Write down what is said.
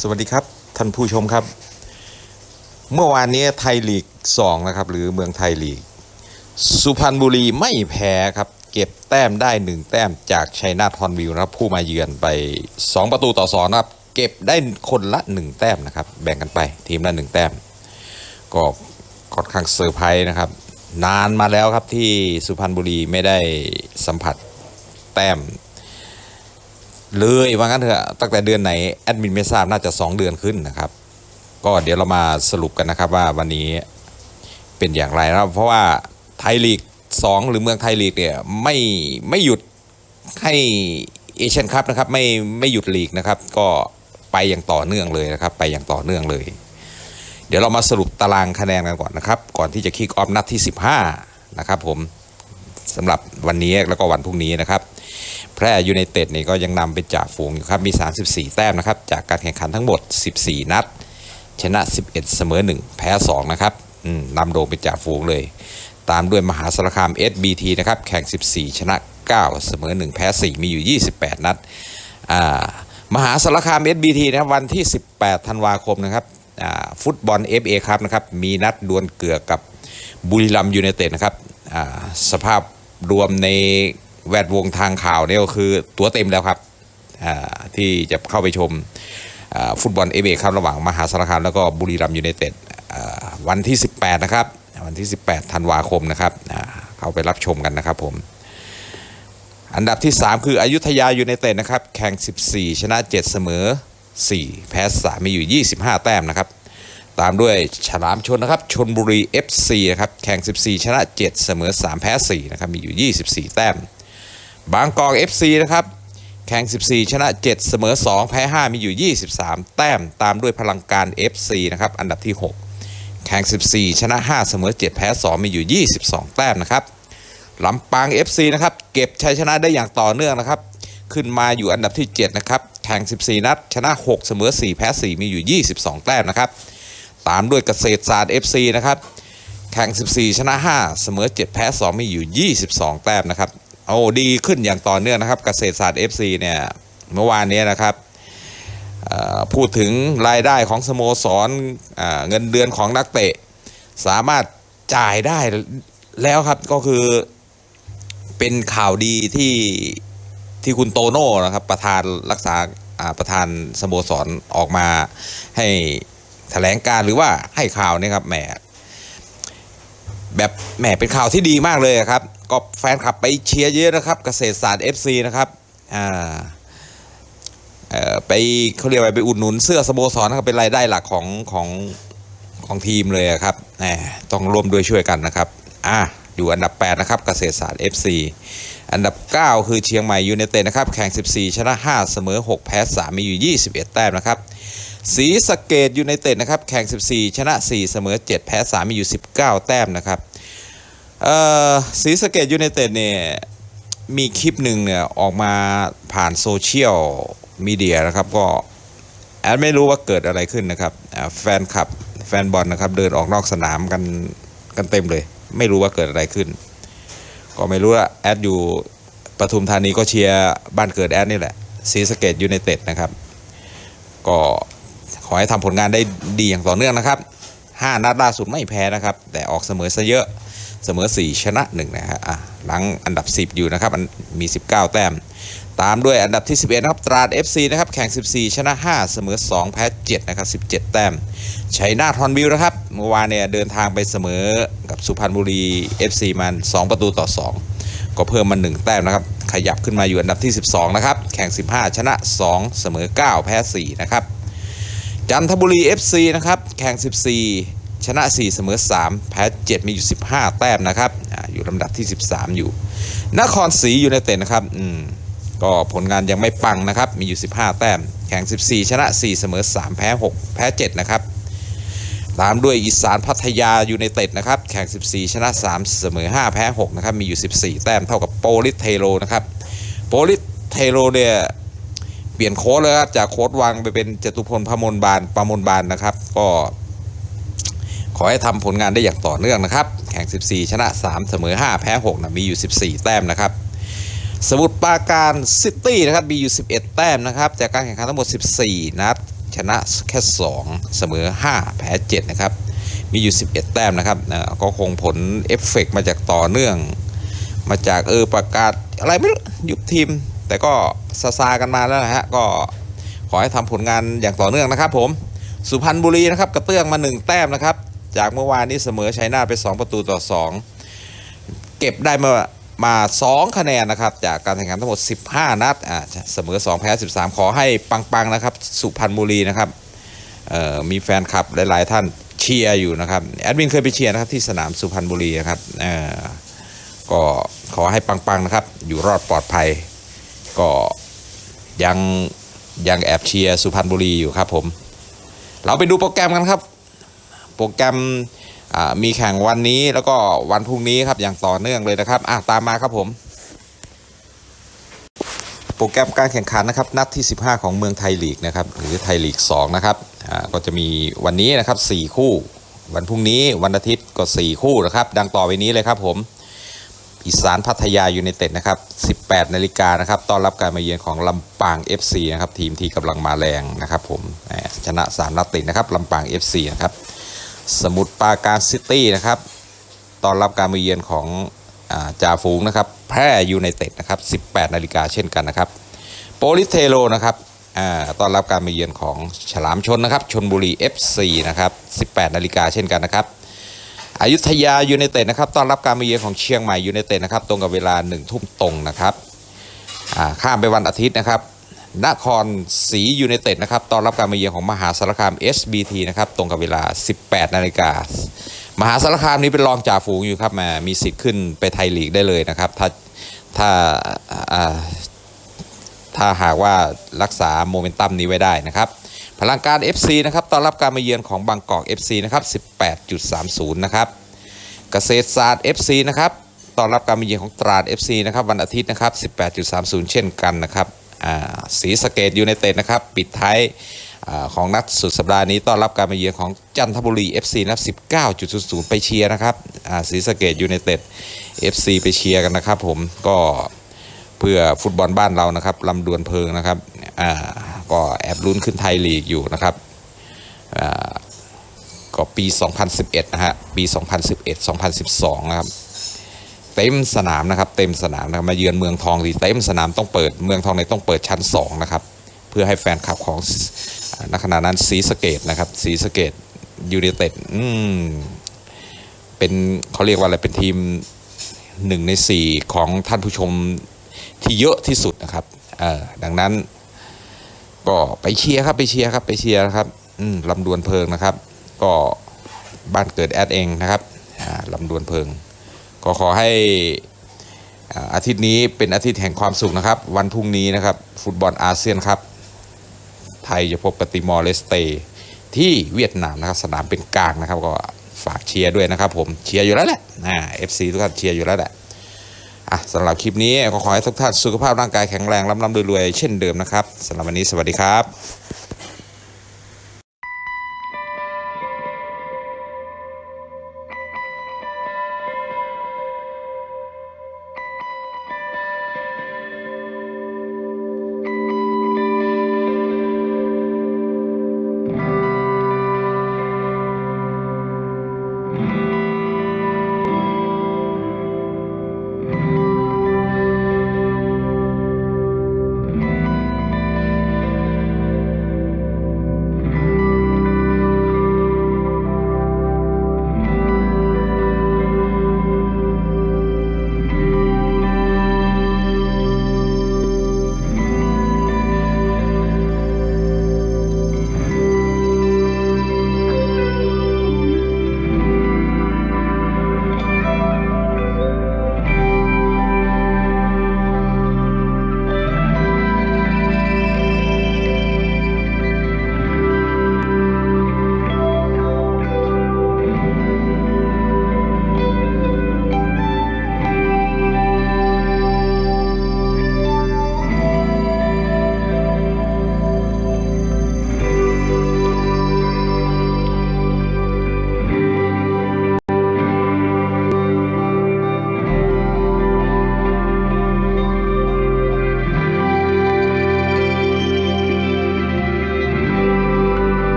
สวัสดีครับ ท่านผู้ชมครับ เมื่อวานนี้ไทยลีก2นะครับ หรือเมืองไทยลีก สุพรรณบุรีไม่แพ้ครับ เก็บแต้มได้ 1 แต้มจากชัยนาทฮอนวิวนะครับผู้มาเยือนไป 2 ประตูต่อ2นะครับ เก็บได้คนละ 1 แต้มนะครับ แบ่งกันไปทีมละ 1 แต้ม ก็ค่อนข้างเซอร์ไพรส์นะครับ นานมาแล้วครับที่สุพรรณบุรีไม่ได้สัมผัสแต้ม เลยว่างั้นเถอะตั้งแต่เดือนไหนแอดมินไม่ทราบน่าจะ 2 เดือนขึ้นนะครับ ก็เดี๋ยวเรามาสรุปกันนะครับว่าวันนี้เป็นอย่างไรนะครับเพราะว่าไทยลีก 2 หรือเมืองไทยลีกเนี่ยไม่ไม่หยุดให้เอเชียนคัพนะครับไม่ไม่หยุดลีกนะครับ ก็ไปอย่างต่อเนื่องเลยนะครับ ไปอย่างต่อเนื่องเลย เดี๋ยวเรามาสรุปตารางคะแนนกันก่อนนะครับ ก่อนที่จะคิกออฟนัดที่ 15 นะครับผมสำหรับวันนี้แล้วก็วันพรุ่งนี้นะครับ แพร่ยูไนเต็ดนี่ก็ยังนำเป็นจ่าฝูงอยู่ครับ มี 34 แต้มนะครับ จากการแข่งขันทั้งหมด 14 นัด ชนะ 11 เสมอ 1 แพ้ 2 นะครับอืมนำโด่งเป็นจ่าฝูงเลย ตามด้วยมหาสารคาม SBT นะครับ แข่ง 14 ชนะ 9 เสมอ 1 แพ้ 4 มีอยู่ 28 นัดอ่ามหาสารคาม SBT นะวันที่ 18 ธันวาคมนะครับอ่าฟุตบอล FA ครับนะครับ มีนัดดวลเกือกับบุรีรัมย์ยูไนเต็ดนะครับอ่าสภาพรวมใน แวดวงทางข่าวเนี่ยก็คือตัวเต็มแล้วครับที่จะเข้าไปชมฟุตบอลเอเบครับระหว่างมหาสารคามแล้วก็บุรีรัมยูไนเต็ดวันที่ 18 นะครับ วันที่ 18ธันวาคมนะครับเข้าไปรับชมกันนะครับผมอันดับที่ 3 คืออยุธยายูไนเต็ดนะครับแข่ง 14 ชนะ 7 เสมอ 4 แพ้3มีอยู่ 25 แต้มนะครับตามด้วยฉลามชนนะครับชนบุรี FC นะครับแข่ง 14 ชนะ 7 เสมอ 3 แพ้4นะครับมีอยู่ 24 แต้ม บางกอก FC นะครับ แข่ง 14 ชนะ 7 เสมอ 2 แพ้ 5 มีอยู่ 23 แต้มตามด้วยพลังการ FC นะครับ อันดับที่ 6 แข่ง 14 ชนะ 5 เสมอ 7 แพ้ 2 มีอยู่ 22 แต้มนะครับลำปาง FC นะครับเก็บชัยชนะได้อย่างต่อเนื่องนะครับ ขึ้นมาอยู่อันดับที่ 7 นะครับ แข่ง 14 นัด ชนะ 6 เสมอ 4 แพ้ 4 มีอยู่ 22 แต้มนะครับ ตามด้วยเกษตรศาสตร์ FC นะครับแข่ง 14 ชนะ 5 เสมอ 7 แพ้ 2 มีอยู่ 22 แต้มนะครับ โอ้ดีขึ้นอย่างต่อเนื่องนะครับ เกษตรศาสตร์ FC เนี่ยเมื่อวานนี้นะครับพูดถึงรายได้ของสโมสรเงินเดือนของนักเตะ สามารถจ่ายได้แล้วครับก็คือเป็นข่าวดีที่ที่คุณโตโน่นะครับประธานรักษาประธานสโมสรออกมาให้แถลงการหรือว่าให้ข่าวนี่ครับแหมแบบแหมเป็นข่าวที่ดีมากเลยครับ ก็แฟนคลับไปเชียร์เยอะนะครับ เกษตรศาสตร์ FC นะครับอ่าไปเขาเรียกว่าไปอุดหนุนเสื้อสโมสรนะครับเป็นรายได้หลักของของของทีมเลยครับแหมต้องร่วมด้วยช่วยกันนะครับอะอยู่อันดับ 8 นะครับ เกษตรศาสตร์ FC อันดับ 9 คือเชียงใหม่ยูไนเต็ดนะครับ แข่ง 14 ชนะ 5 เสมอ 6 แพ้ 3 มีอยู่ 21 แต้มนะครับศรีสะเกดยูไนเต็ดนะครับ แข่ง 14 ชนะ 4 เสมอ 7 แพ้ 3 มีอยู่ 19 แต้มนะครับ เอ่อศรีสะเกดยูไนเต็ดเนี่ยมีคลิปหนึ่งเนี่ยออกมาผ่านโซเชียลมีเดียนะครับก็แอดไม่รู้ว่าเกิดอะไรขึ้นนะครับแฟนคลับแฟนบอลนะครับเดินออกนอกสนามกันกันเต็มเลย ไม่รู้ว่าเกิดอะไรขึ้น ก็ไม่รู้ว่าแอดอยู่ปทุมธานีก็เชียร์บ้านเกิดแอดนี่แหละศรีสเกดยูไนเต็ดนะครับ ก็ขอให้ทำผลงานได้ดีอย่างต่อเนื่องนะครับ 5 นัดล่าสุดไม่แพ้นะครับ แต่ออกเสมอซะเยอะ เสมอ 4 ชนะ1นะฮะอะหลังอันดับ 10 อยู่นะครับอันมี 19 แต้ม ตามด้วยอันดับที่ 11นะครับตราด FC นะครับแข่ง 14 ชนะ 5 เสมอ 2 แพ้ 7 นะครับ 17 แต้มชัยนาทฮอนบิลนะครับเมื่อวานเนี่ยเดินทางไปเสมอกับสุพรรณบุรี FC มัน 2 ประตูต่อ 2 ก็เพิ่มมา 1 แต้มนะครับ ขยับขึ้นมาอยู่อันดับที่ 12 นะครับ แข่ง 15 ชนะ 2 เสมอ 9 แพ้ 4 นะครับจันทบุรี FC นะครับแข่ง 14 ชนะ 4 เสมอ 3 แพ้ 7 มีอยู่ 15 แต้มนะครับออยู่ลำดับที่ 13 อยู่ นครศรีอยูไนเต็ดนะครับอืมก็ผลงานยังไม่ปังนะครับ มีอยู่ 15 แต้ม แข่ง 14 ชนะ 4 เสมอ 3 แพ้ 6 แพ้ 7 นะครับ ตามด้วยอีสานพัทยายูไนเต็ดนะครับ แข่ง 14 ชนะ 3 เสมอ 5 แพ้ 6 นะครับ มีอยู่ 14 แต้ม เท่ากับโปลิสเทโรนะครับ โปลิสเทโรเนี่ยเปลี่ยนโค้ดเลยครับ จากโค้ดวังไปเป็นจตุพลพมลบานประมลบานนะครับ ก็ อให้ทำผลงานได้อย่างต่อเนื่องนะครับ แข่ง 14 ชนะ 3 เสมอ 5 แพ้ 6นะมีอยู่ 14 แต้มนะครับ สมุทรปราการซิตี้นะครับมีอยู่ 11 แต้มนะครับ จากการแข่งขันทั้งหมด 14 นัด ชนะแค่ 2 เสมอ 5 แพ้ 7 นะครับ มีอยู่ 11 แต้มนะครับอ่าก็คงผลเอฟเฟกต์มาจากต่อเนื่อง มาจากเออประกาศอะไรไม่รู้ยุบทีม แต่ก็ซาซากันมาแล้วนะฮะ ก็ขอให้ทำผลงานอย่างต่อเนื่องนะครับผม สุพรรณบุรีนะครับกระเตื้องมา 1 แต้มนะครับ จากเมื่อวานนี้เสมอชัยนาทไป 2 ประตูต่อ 2 เก็บได้มามา 2 คะแนนนะครับ จากการแข่งขันทั้งหมด 15 นัดอ่าเสมอ 2 แพ้ 13 ขอให้ปัง ๆ นะครับ สุพรรณบุรีนะครับเอ่อมีแฟนคลับหลายๆท่านเชียร์อยู่นะครับแอดมินเคยไปเชียร์นะครับที่สนามสุพรรณบุรีนะครับเอ่อก็ขอให้ปัง ๆ นะครับ อยู่รอดปลอดภัย ก็ยังยังแอบเชียร์สุพรรณบุรีอยู่ครับผม เราไปดูโปรแกรมกันครับ รแกรมมีแข่งวันนี้แล้วก็วันพรุ่งนี้ครับอย่างต่อเนื่องเลยนะครับอะตามมาครับผม โปรแกรมการแข่งขันนะครับนัดที่ 15 ของเมืองไทยลีกนะครับหรือไทยลีก2นะครับก็จะมีวันนี้นะครับ 4 คู่ วันพรุ่งนี้วันอาทิตย์ก็ 4 คู่นะครับ ดังต่อไปนี้เลยครับผมอีสานพัทยายูไนเต็ดนะครับ 18 นาฬิกานะครับ ต้อนรับการมาเยือนของลำปาง FC นะครับ ทีมที่กำลังมาแรงนะครับผมแหมชนะ 3 นัดติดนะครับ ลำปาง FC นะครับ สมุทรปราการซิตี้นะครับต้อนรับการมาเยือนของอาจ่าฝูงนะครับ แพร่ยูไนเต็ดนะครับ 18 นาฬิกาเช่นกันนะครับ โปลิสเทโลนะครับอต้อนรับการมาเยือนของฉลามชนนะครับชนบุรี FC นะครับ 18 นาฬิกาเช่นกันนะครับอยุธยายูไนเต็ดนะครับต้อนรับการมาเยือนของเชียงใหม่ยูไนเต็ดนะครับ ตรงกับเวลา1ทุ่มตรงนะครับข้ามไปวันอาทิตย์นะครับ นครศรียูไนเต็ดนะครับตอนรับการมาเยือนของมหาสารคาม SBT นะครับตรงกับเวลา 18 นาฬิกามหาสารคามนี้เป็นรองจ่าฝูงอยู่ครับแมามีสิทธิ์ขึ้นไปไทยลีกได้เลยนะครับ ถ้าถ้าอ่าถ้าหากว่ารักษาโมเมนตัมนี้ไว้ได้นะครับพลังการ FC นะครับต้อนรับการมาเยือนของบางกอก FC นะครับ 18.30 นะครับ เกษตรศาสตร์ FC นะครับต้อนรับการมาเยือนของตราด FC นะครับ วันอาทิตย์นะครับ 18.30 เช่นกันนะครับ อ่าศรีสเกดยูไนเต็ดนะครับ ปิดท้ายอของนัดสุดสัปดาห์นี้ต้อนรับการมาเยือนของจันทบุรี FC นะครับ19.00 ไปเชียร์นะครับอ่าศรีสเกดยูไนเต็ด FC ไปเชียร์กันนะครับ ผมก็เพื่อฟุตบอลบ้านเรานะครับลำดวนเพลิงนะครับก็แอบลุ้นขึ้นไทยลีกอยู่นะครับก็ปี 2011 นะฮะ ปี 2011 2012 นะครับ เต็มสนามนะครับ เต็มสนามนะครับมาเยือนเมืองทองทีเต็มสนามต้องเปิดเมืองทองในต้องเปิดชั้น2นะครับเพื่อให้แฟนคลับของอ่าณขณะนั้นสีสเกตนะครับสีสเกตยูไนเต็ดอืมเป็นเขาเรียกว่าอะไรเป็นทีมหนึ่งในสี่ของท่านผู้ชมที่เยอะที่สุดนะครับเออดังนั้นก็ไปเชียร์ครับไปเชียร์ครับไปเชียร์นะครับอืมลำดวนเพลิงนะครับ ก็บ้านเกิดแอดเองนะครับอ่าลำดวนเพลิง ก็ขอให้อาทิตย์นี้เป็นอาทิตย์แห่งความสุขนะครับ วันพรุ่งนี้นะครับ ฟุตบอลอาเซียนครับ ไทยจะพบกับติมอร์เลสเตที่เวียดนามนะครับ สนามเป็นกลางนะครับ ก็ฝากเชียร์ด้วยนะครับ ผมเชียร์อยู่แล้วแหละอ่าเอฟซีทุกท่านเชียร์อยู่แล้วแหละอะสำหรับคลิปนี้ก็ขอให้ทุกท่านสุขภาพร่างกายแข็งแรงร่ำรวยๆเช่นเดิมนะครับสำหรับวันนี้สวัสดีครับ